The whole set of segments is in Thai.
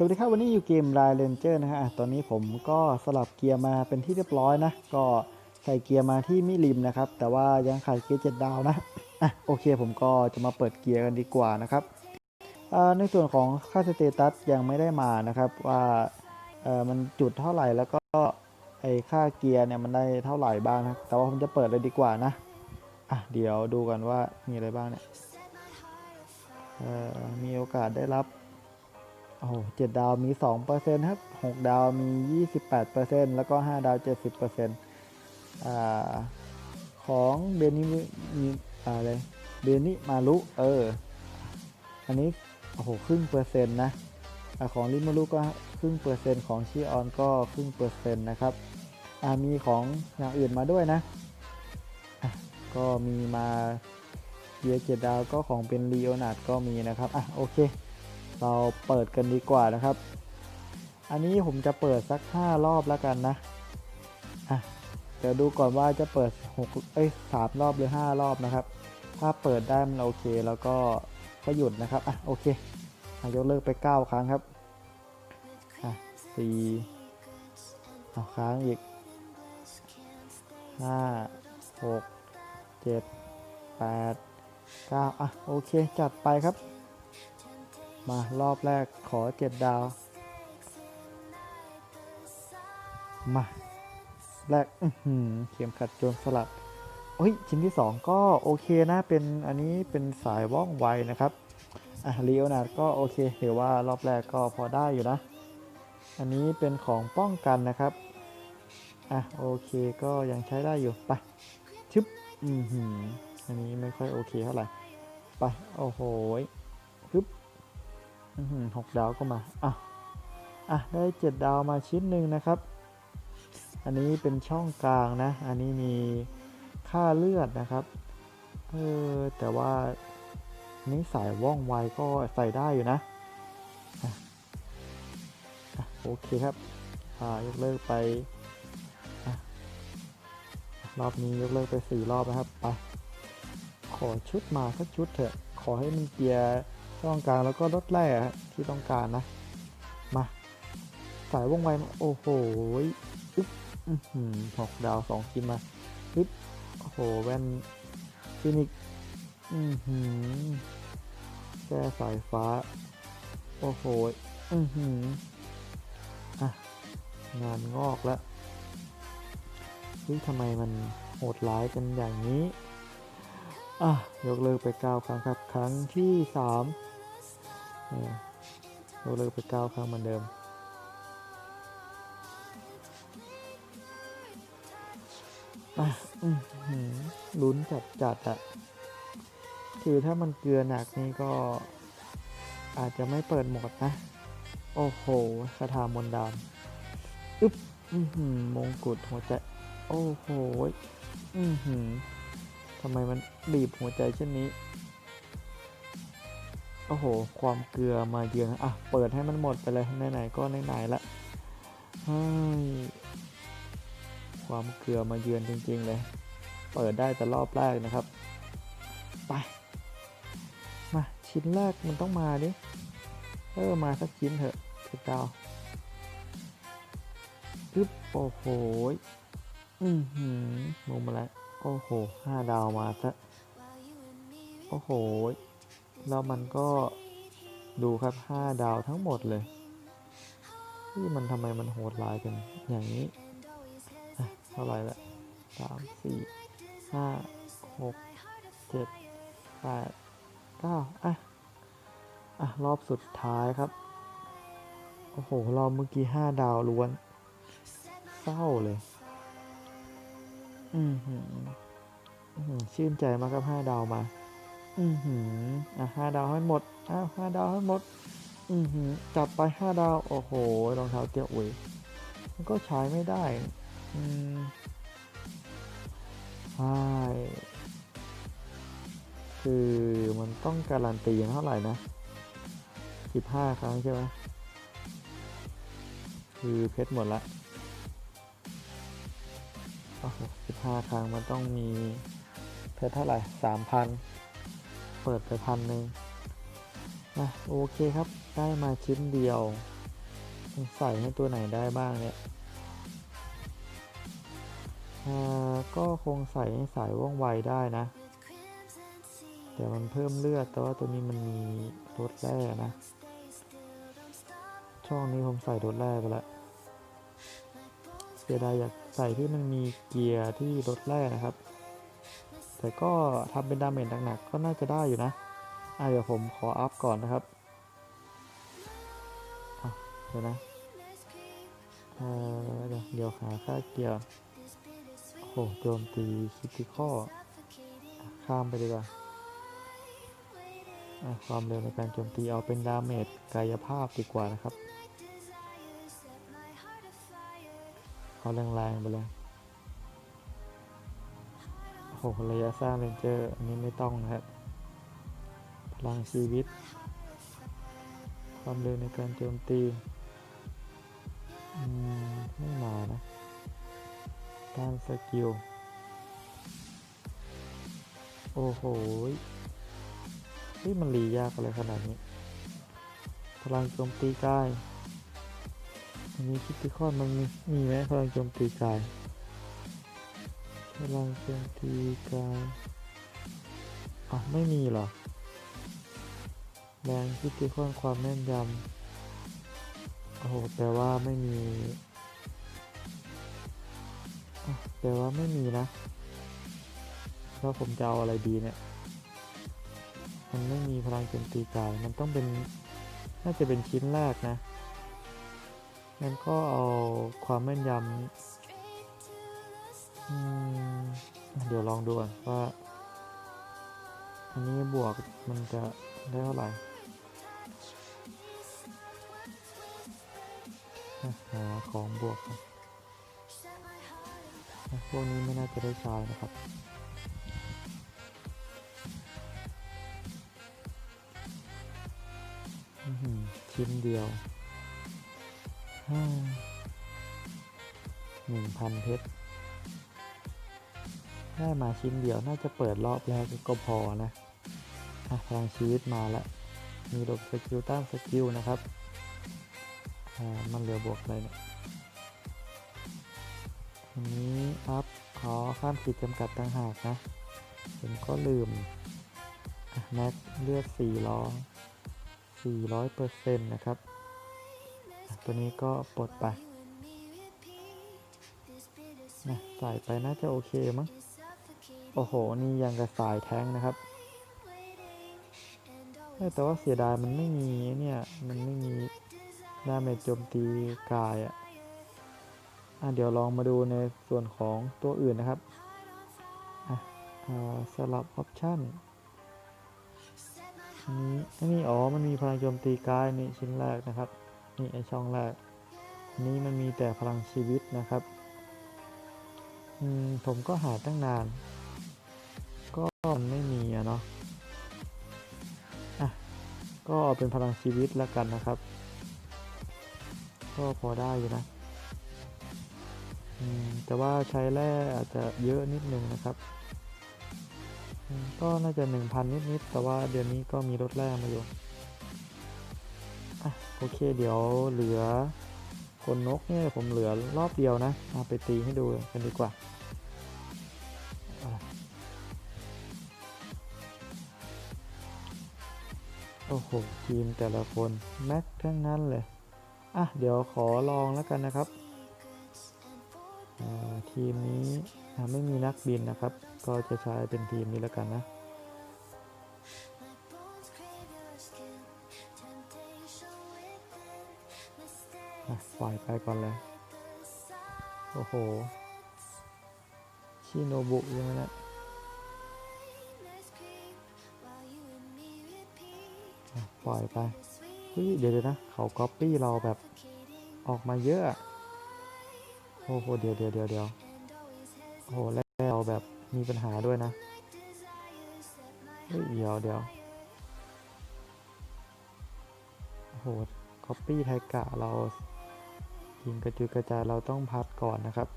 สวัสดีครับวันนี้อยู่เกม r ายเลนเจอร์นะฮะตอนนี้ผมก็สลับเกียร์มาเป็นที่เรียบร้อยนะ ก็ใส่เกียร์มาที่มิริมนะครับ แต่ว่ายังขาดเกียร์เจ็ดดาวนะอะโอเคผมก็จะมาเปิดเกียร์กันดีกว่านะครับในส่วนของค่าสเตตัสยังไม่ได้มานะครับว่ามันจุดเท่าไหร่แล้วก็ไอค่าเกียร์เนี่ยมันได้เท่าไหร่บ้างนะแต่ว่าผมจะเปิดเลยดีกว่านะอะเดี๋ยวดูกันว่ามีอะไรบ้างเนี่ยมีโอกาสได้รับ โอ้โหเจ็ดดาวมีสองเปอร์เซ็นครับหกดาวมียี่สิบแปดเปอร์เซ็นแล้วก็ห้าดาวเจ็ดสิบเปอร์เซ็นอ่าของเบนิมีอะไรเบนิมารุเออ อันนี้โอ้โหครึ่งเปอร์เซ็นต์นะอของลิมารุก็ครึ่งเปอร์เซ็นต์ของชีออนก็ครึ่งเปอร์เซ็นต์นะครับอ่ามีของอย่างอื่นมาด้วยนะก็มีมาเยียเจ็ดดาวก็ของเป็นลีโอนาร์ดก็มีนะครับ อะ โอเค เราเปิดกันดีกว่านะครับ อันนี้ผมจะเปิดสัก 5 รอบแล้วกันนะอะเดี๋ยวดูก่อนว่าจะเปิด6เอ้ยสามรอบหรือ 5 รอบนะครับ ถ้าเปิดได้มันโอเคแล้วก็ก็หยุดนะครับอะโอเคอะยกเลิกไป 9 ครั้งครับอะสี่เอาค้างอีก5 6 7 8 9อะโอเคจัดไปครับ มารอบแรกขอเจ็ดดาว มาแรกอื้อหือเข็มขัดโจรสลัดเฮ้ยชิ้นที่ 2 ก็โอเคนะเป็นอันนี้เป็นสายว่องไวนะครับอะลีโอนาร์ดก็โอเคถือว่ารอบแรกก็พอได้อยู่นะ อันนี้เป็นของป้องกันนะครับอะโอเคก็ยังใช้ได้อยู่ไปชึบอือหืออันนี้ไม่ค่อยโอเคเท่าไหร่ไปโอ้โห หกดาวก็มา อะ อะ ได้เจ็ดดาวมาชิ้นหนึ่งนะครับ อันนี้เป็นช่องกลางนะ อันนี้มีค่าเลือดนะครับ เออ แต่ว่านี้สายว่องไวก็ใส่ได้อยู่นะอะอะโอเคครับ อ่า ยกเลิกไปอรอบนี้ยกเลิกไปสี่รอบนะครับ ไป ขอชุดมาสักชุดเถอะ ขอให้มันเกียร์ ช่องกลางแล้วก็ลดแร่ที่ต้องการนะ มา สายว่องไวมาโอ้โหอึ๊บอื้อหือหกดาวสองชิ้นมาอึ๊บโอ้โหแว่นฟินิกอือหือแก้สายฟ้า โอ้โหอือหืออะ งานงอกแล้วเฮ้ยทำไมมันโหดร้ายกันอย่างนี้ อะยกเลิกไป 9 ครั้งครับ ครั้งที่3ยกเลิกไป 9 ครั้งเหมือนเดิม อะอื้อหือลุ้นจัดจัดอะคือถ้ามันเกลือหนักนี่ก็อาจจะไม่เปิดหมดนะ โอ้โหคาถามนต์ดำอึ๊บอือหือมงกุฎหัวใจ โอ้โห อือหือ ทำไมมันบีบหัวใจเช่นนี้ โอ้โห ความเกลือมาเยือนอะ เปิดให้มันหมดไปเลยไหนๆก็ไหนๆละเฮ้ยความเกลือมาเยือนจริง ๆ เลย เปิดได้แต่รอบแรกนะครับ ไป มาชิ้นแรกมันต้องมาดิ เออ มาสักชิ้นเถอะเจ็ดาวปึ๊บโอ้โห อือหือลงมาแล้ว โอ้โหห้าดาวมาซะ โอ้โห แล้วมันก็ดูครับห้าดาวทั้งหมดเลย ที่มันทำไมมันโหดร้ายกันอย่างนี้ เท่าไหร่ละสามสี่ห้าหกเจ็ดแปดเก้าอะ อะ รอบสุดท้ายครับ โอ้โห รอบเมื่อกี้ห้าดาวล้วน เศร้าเลย อืมหืมชื่นใจมากครับห้าดาวมา อือหืออะห้าดาวให้หมดอ้าวห้าดาวให้หมด อือหือจัดไปห้าดาว โอ้โห รองเท้าเตี้ยอุ๋ยมันก็ใช้ไม่ได้ อืมใช่คือมันต้องการันตีเท่าไหร่นะสิบห้าครั้งใช่ไหมคือเพชรหมดละโอ้โห ห้าครั้งมันต้องมีเพชรเท่าไหร่สามพันเปิดไปพันหนึ่งนะโอเคครับ ได้มาชิ้นเดียวใส่ให้ตัวไหนได้บ้างเนี่ยก็คงใส่ให้สายว่องไวได้นะ แต่มันเพิ่มเลือด แต่ว่าตัวนี้มันมีรถแร่นะ ช่องนี้ผมใส่รถแร่ไปแล้วเสียดายอยาก ใส่ที่มันมีเกียร์ที่รถแร่นะครับ แต่ก็ทำเป็นดาเมจหนักๆก็น่าจะได้อยู่นะอะเดี๋ยวผมขออัพก่อนนะครับเดี๋ยวนะเเดี๋ยวหาค่าเกียร์โอ้โหโจมตีคิติคอข้ามไปดีกว่าอะความเร็วในการโจมตีเอาเป็นดาเมจกายภาพดีกว่านะครับ เอาแรงๆไปเลยโอ้โหระยะสร้างเรนเจอร์ อันนี้ไม่ต้องนะครับ พลังชีวิต ความเร็วในการโจมตีอืมไม่มานะด้านสกิล โอ้โหนี่มันรียากอะไรขนาดนี้ พลังโจมตีกาย อันนี้คิดที่ข้อมันมีมีไหมพลังโจมตีกายพลังโจมตีกายอ๋อไม่มีเหรอแรงคิดที่ข้อความแม่นยำโอ้โหแปลว่าไม่มีแปลว่าไม่มีนะแล้วผมจะเอาอะไรดีเนี่ย มันไม่มีพลังโจมตีกาย มันต้องเป็น น่าจะเป็นชิ้นแรกนะ งั้นก็เอาความแม่นยำเดี๋ยวลองดูก่อนว่า อันนี้บวกมันจะได้เท่าไหร่หาของบวกก่อนพวกนี้ไม่น่าจะได้ใช้นะครับอื้อหือชิ้นเดียว หนึ่งพันเพชรได้มาชิ้นเดียวน่าจะเปิดรอบแรกก็พอนะอะพลังชีวิตมาแล้ว มีดอกสกิลต้านสกิลนะครับอ่ามันเหลือบวกอะไรเนี่ยอันนี้อัพขอข้ามขีดจำกัดต่างหากนะผมก็ลืมแม็กเลือดสี่ล้อ400เปอร์เซ็นต์นะครับ ตัวนี้ก็ปลดไปนะใส่ไปน่าจะโอเคมั้ง โอ้โห นี่ยังกระสายแท้งนะครับ แต่ว่าเสียดายมันไม่มีเนี่ย มันไม่มีดาเมจโจมตีกายอะอะเดี๋ยวลองมาดูในส่วนของตัวอื่นนะครับอะอ่าสลับออปชั่นนี้นนี้อ๋อ มันมีพลังโจมตีกายนี่ชิ้นแรกนะครับ นี่ไอช่องแรก นี้มันมีแต่พลังชีวิตนะครับ อืม ผมก็หาตั้งนาน ก็มันไม่มีอะเนาะอะ ก็เป็นพลังชีวิตแล้วกันนะครับ ก็พอได้อยู่นะ อืม แต่ว่าใช้แร่อาจจะเยอะนิดนึงนะครับก็น่าจะหนึ่งพันนิด ๆ แต่ว่าเดือนนี้ก็มีรถแรกมาอยู่ โอเคเดี๋ยวเหลือคนนกเนี่ยผมเหลือรอบเดียวนะเอาไปตีให้ดูกันดีกว่าโอ้โหทีมแต่ละคนแม็กทั้งนั้นเลย อะ เดี๋ยวขอลองแล้วกันนะครับ ทีมนี้ไม่มีนักบินนะครับ ก็จะใช้เป็นทีมนี้แล้วกันนะ ปล่อยไปก่อนเลย โอ้โห ชิโนบุยังไงนะปล่อยไป เฮ้ย เดี๋ยวนะ เขาก๊อปปี้เราแบบออกมาเยอะอะ โอ้โห เดี๋ยวเดี๋ยวเดี๋ยวเดี๋ยวโอ้โห แล้วเราแบบมีปัญหาด้วยนะ เฮ้ย เดี๋ยวเดี๋ยวโอ้โหก๊อปปี้ไทกะเรา ยิงกระจุยกระจายเราต้องพัดก่อนนะครับ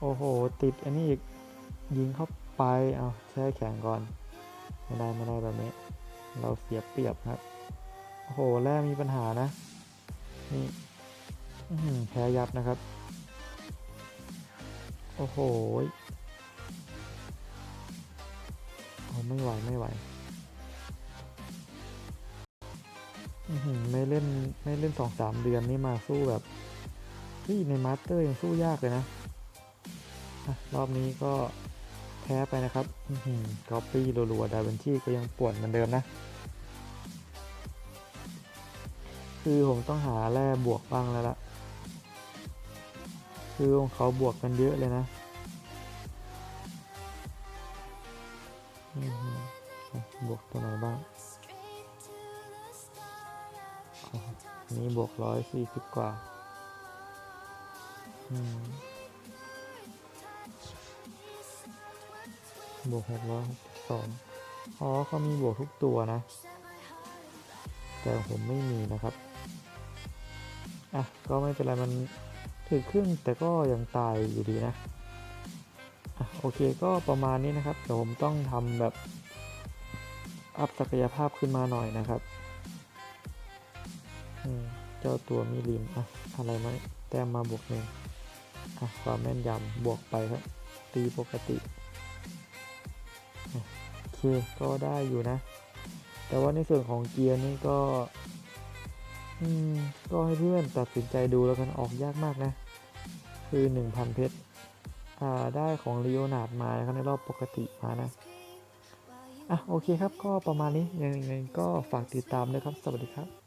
โอ้โห ติดอันนี้อีกยิงเข้าไปเอาแช่แข็งก่อน ไม่ได้ไม่ได้แบบนี้ เราเสียเปรียบครับ โอ้โหแร่มีปัญหานะนี่แพ้ยับนะครับ โอ้โหโอ้ไม่ไหวไม่ไหว ไม่เล่นไม่เล่นสองสามเดือนนี่มาสู้แบบเฮ้ยในมาสเตอร์ยังสู้ยากเลยนะรอบนี้ก็แพ้ไปนะครับก๊อปปี้รัวๆดาวินชีก็ยังปวนเหมือนเดิมนะ คือผมต้องหาแร่บวกบ้างแล้วล่ะคือของเขาบวกกันเยอะเลยนะบวกตัวไหนบ้าง นี้บวกร้อยสี่สิบกว่าบวกหกร้อยหกสิบสองอ๋อเขามีบวกทุกตัวนะ แต่ผมไม่มีนะครับ อะ ก็ไม่เป็นไร มันถือครึ่งแต่ก็ยังตายอยู่ดีนะอะโอเคก็ประมาณนี้นะครับ เดี๋ยวผมต้องทำแบบ อัพศักยภาพขึ้นมาหน่อยนะครับ เจ้าตัวมีริมอะอะไรไหมแต้มมาบวกหนึ่งอะความแม่นยำบวกไปครับ ตีปกติโอเคก็ได้อยู่นะ แต่ว่าในส่วนของเกียร์นี่ก็อืมก็ให้เพื่อนตัดสินใจดูแล้วกันออกยากมากนะ คือ 1,000 เพชรอ่าได้ของลีโอนาร์ดมาครับในรอบปกติมานะอะโอเคครับก็ประมาณนี้ยังไงก็ฝากติดตามด้วยครับ สวัสดีครับ